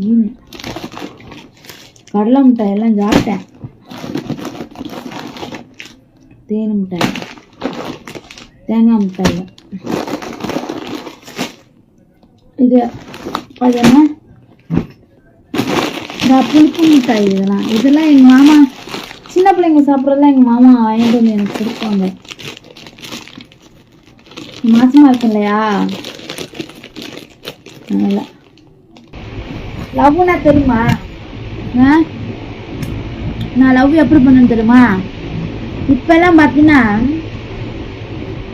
மீன் கடலை மிட்டாய் எல்லாம் சாப்பிட்டேன். தேன் மிட்டாய். தேங்காய் மிட்டாய். இது அது என்ன? புளிப்பு மிட்டாய் இதெல்லாம். இதெல்லாம் எங்கள் மாமா சின்ன பிள்ளைங்க சாப்பிட்றதுலாம் எங்கள் மாமா வாங்கிட்டு வந்து எனக்கு கொடுப்பாங்க. மாசமாக இருக்கு இல்லையா அதனால. லவ்னா தெரியுமா? நான் லவ் எப்படி பண்ணேன்னு தெரியுமா? இப்பெல்லாம் பார்த்தீங்கன்னா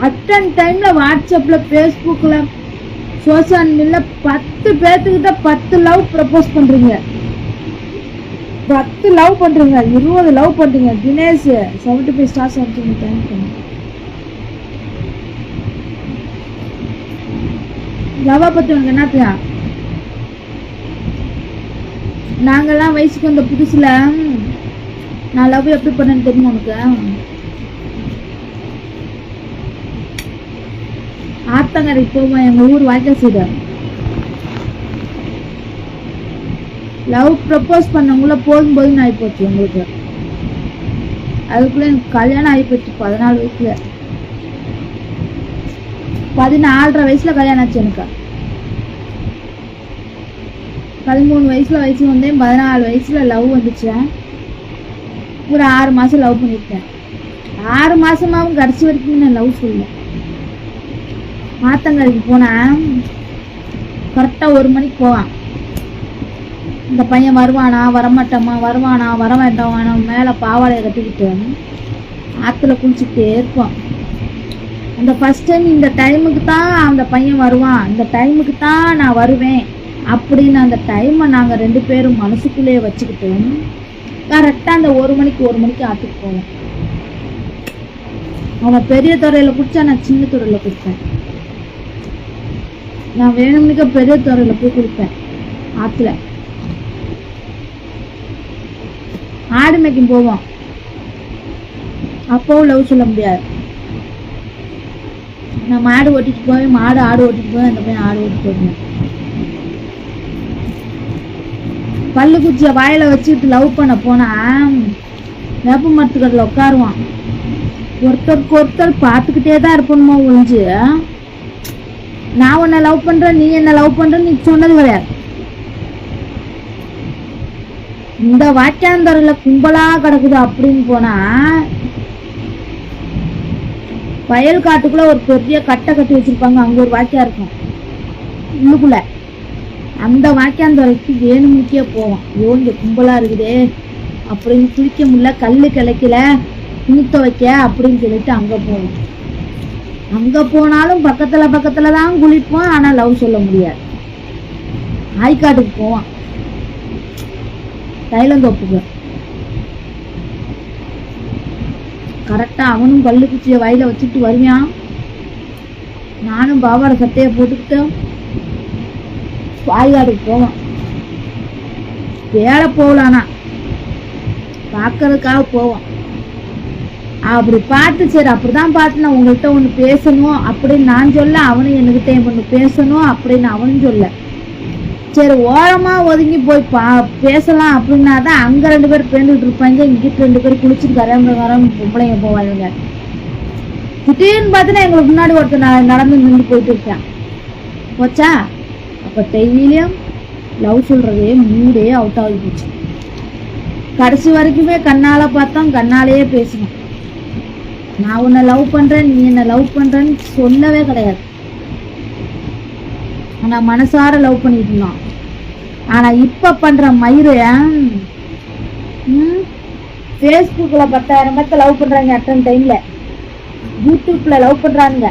அட்டன் டைம்ல வாட்ஸ்அப்ல ஃபேஸ்புக்கில் சோசியல் மீடியால பத்து பேர்த்துக்கிட்ட பத்து லவ் ப்ரப்போஸ் பண்ணுறீங்க பத்து லவ் பண்ணுறீங்க இருபது லவ் பண்றீங்க. தினேஷ் செவன்டி ஃபைவ் ஸ்டார்ஸ் அனுப்பிச்சு தேங்க்ஸ் லவ்வை பற்றி உனக்கு என்ன தெரியும்? நாங்கெல்லாம் வயசுக்கு வந்த புதுசுல நான் லவ் எப்படி பண்ணேன்னு தெரியுமா உனக்கு? ஆத்தங்கரை போவோம் எங்க ஊர் வாய்க்கால் சைடு. லவ் ப்ரப்போஸ் பண்ணவங்கள போதும் போதும் ஆகி போச்சு உங்களுக்கு அதுக்குள்ள எனக்கு கல்யாணம் ஆகி போச்சு பதினாலு வயசுல. பதினாலரை வயசுல கல்யாணம் ஆச்சு எனக்கு. பதிமூணு வயசுல வயசு வந்தேன் பதினாலு வயசில் லவ் வந்துச்சேன் ஒரு ஆறு மாதம் லவ் பண்ணியிருக்கேன் ஆறு மாதமாகவும் கடைசி வரைக்கும் நான் லவ் சொல்லுவேன் மாத்தங்கரைக்கு போனேன். கரெக்டாக ஒரு மணிக்கு போவான். இந்த பையன் வருவானா? வரமாட்டாமா? வருவானா? வர வேண்டாமானா மேலே பாவாடையை கட்டிக்கிட்டு ஆற்றுல குளிச்சுக்கிட்டே இருப்பான். அந்த ஃபர்ஸ்ட் டைம் இந்த டைமுக்கு தான் அந்த பையன் வருவான். இந்த டைமுக்கு தான் நான் வருவேன். அப்படின்னு அந்த டைமை நாங்கள் ரெண்டு பேரும் மனசுக்குள்ளேயே வச்சுக்கிட்டு கரெக்டாக அந்த ஒரு மணிக்கு ஒரு மணிக்கு ஆற்றுக்கு போவோம் அவன் பெரிய துறையில் குடிச்சா நான் சின்ன துறையில் குடிப்பேன். நான் வேணும்னுக்க பெரிய துறையில் போய் குடிப்பேன். ஆற்றுல ஆடு மேய்க்கும் போவோம் அப்போவும் லவ் சொல்ல முடியாது. நான் மாடு ஓட்டிட்டு போவேன் மாடு ஆடு ஓட்டிட்டு போவேன் அந்த பையன் ஆடு ஓட்டிட்டு போவேன் பல்லு குச்சியை வாயில வச்சுக்கிட்டு லவ் பண்ண போனால் வேப்ப மரத்துக்கடல உட்காருவான். ஒருத்தருக்கு ஒருத்தர் பார்த்துக்கிட்டே தான் இருப்பணுமோ ஒழிஞ்சு நான் உன்னை லவ் பண்றேன் நீ என்ன லவ் பண்ற நீ சொன்னது கிடையாது. இந்த வாக்கியாந்தரில் கும்பலாக கிடக்குது அப்படின்னு போனால் வயல் காட்டுக்குள்ளே ஒரு பெரிய கட்டை கட்டி வச்சிருப்பாங்க. அங்கே ஒரு வாக்கியா இருக்கும். உள்ளுக்குள்ளே. அந்த வாக்கியாந்தரைக்கு வேணுமுக்கே போவோம் ஐயோ இங்க கும்பலா இருக்குதே அப்படின்னு குளிக்க முடியல கல்லு கிளைக்கல ஊத்த வைக்க அப்படின்னு சொல்லிட்டு அங்க போவோம் அங்க போனாலும் பக்கத்துல பக்கத்துல தான் குளிப்போம் ஆனா லவ் சொல்ல முடியாது. ஆய்க்காட்டுக்கு போவான். தைலந்தோப்புக்கு கரெக்டா அவனும் பல்லு குச்சியை வயல வச்சுட்டு வருவான் நானும் பாபாட சட்டையை போட்டுக்கிட்டு வாய்காடுக்கு போவோம் வேலை போகலானா? பார்க்கறதுக்காக போவோம். அப்படி பார்த்து சரி அப்படிதான் பார்த்து நான் உங்கள்கிட்ட ஒன்று பேசணும் அப்படின்னு நான் சொல்ல அவனும் என்கிட்ட ஒன்று பேசணும் அப்படின்னு அவனும் சொல்ல. சரி ஓரமா ஒதுங்கி போய் பா பேசலாம் அப்படின்னா தான் அங்க ரெண்டு பேர் பேண்டுகிட்டு இருப்பாங்க இங்கிட்டு ரெண்டு பேர் குளிச்சுட்டு கரையாம வராம பொம்பளைங்க போவாங்க. திடீர்னு பார்த்தீங்கன்னா எங்களுக்கு முன்னாடி ஒருத்தர் நடந்து நின்று போயிட்டு இருக்கேன். போச்சா? அப்போ டெய்லியும் லவ் சொல்றதே மூடே அவுட் ஆகி போச்சு. கடைசி வரைக்குமே கண்ணால பார்த்தோம் கண்ணாலேயே பேசணும் நான் உன்னை லவ் பண்றேன் நீ என்ன லவ் பண்றேன்னு சொல்லவே கிடையாது. ஆனா மனசார லவ் பண்ணிட்டு இருந்தான். ஆனா இப்ப பண்ற மயிறு ஃபேஸ்புக்கில் ஃபேஸ்புக்ல பத்தாயிரம் பேர்த்த லவ் பண்ணுறாங்க அட்டன் டைம்ல யூடியூப்ல லவ் பண்ணுறாங்க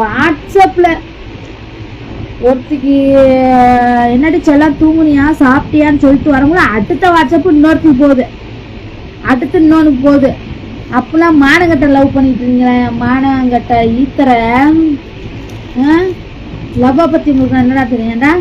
வாட்ஸ்அப்ல ஒருத்திக்கு என்னடி செல்லாம் தூங்குனியா சாப்பிட்டியான்னு சொல்லிட்டு வரவங்கள அடுத்த வாட்ஸ்அப் இன்னொருத்துக்கு போகுது. அடுத்து இன்னொன்று போகுது. அப்போல்லாம் மானங்கட்ட லவ் பண்ணிட்டு இருந்தீங்களே மானங்கட்ட ஈத்தரை லவ்வை பற்றி உங்களுக்கு என்னடா தெரியும்டா